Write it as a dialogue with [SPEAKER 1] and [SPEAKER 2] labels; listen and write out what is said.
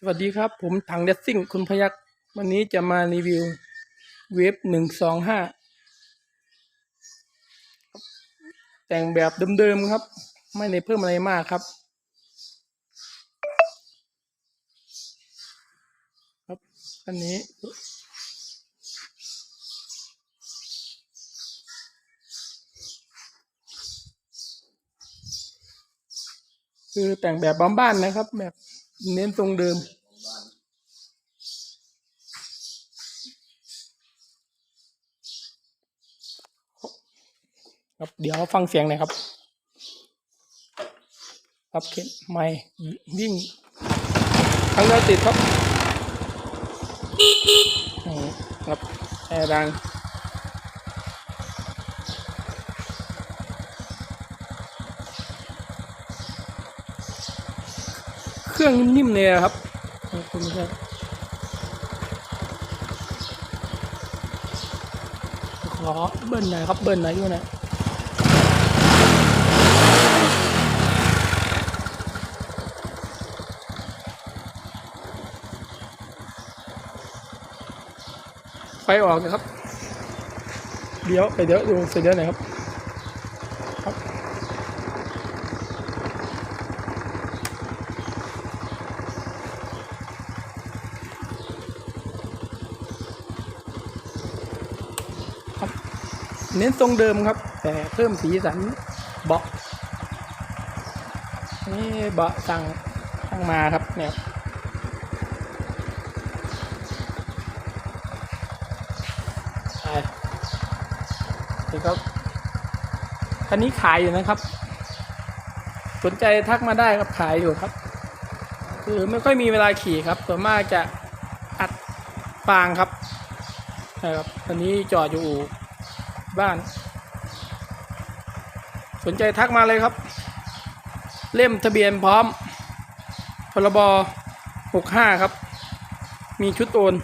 [SPEAKER 1] สวัสดีครับ ผมถังเดซซิ่งคุณพยักวันนี้จะมารีวิวเวฟหนึ่งสองห้าแต่งแบบเดิมๆครับ ไม่ได้เพิ่มอะไรมากครับ ครับอันนี้คือแต่งแบบบ้านๆนะครับแบบ เน้นทรงเดิม ครับเดี๋ยวฟังเสียงหน่อยครับ ครับเข็นไม่วิ่งทั้งเดียวติดครับครับแอร์ดัง เครื่องนิ่มๆเลยอะครับขอบคุณครับขอเบิ้ลหน่อยครับเบิ้ลหน่อยอยู่นะไฟออกนะครับ เดี๋ยวไปเดี๋ยวดูเสร็จเดี๋ยวหน่อยครับครับ เน้นทรงเดิมครับ แต่เพิ่มสีสันเบาะนี่เบาะสั่งสั่งมาครับเนี่ยใช่นี่ครับคันนี้ขายอยู่นะครับ สนใจทักมาได้ครับขายอยู่ครับ คือไม่ค่อยมีเวลาขี่ครับส่วนมากจะอัดฟางครับนะครับตอนนี้จอดอยู่ บ้าน สนใจทักมาเลยครับ เล่มทะเบียนพร้อมพรบ65 ครับ มีชุดโอน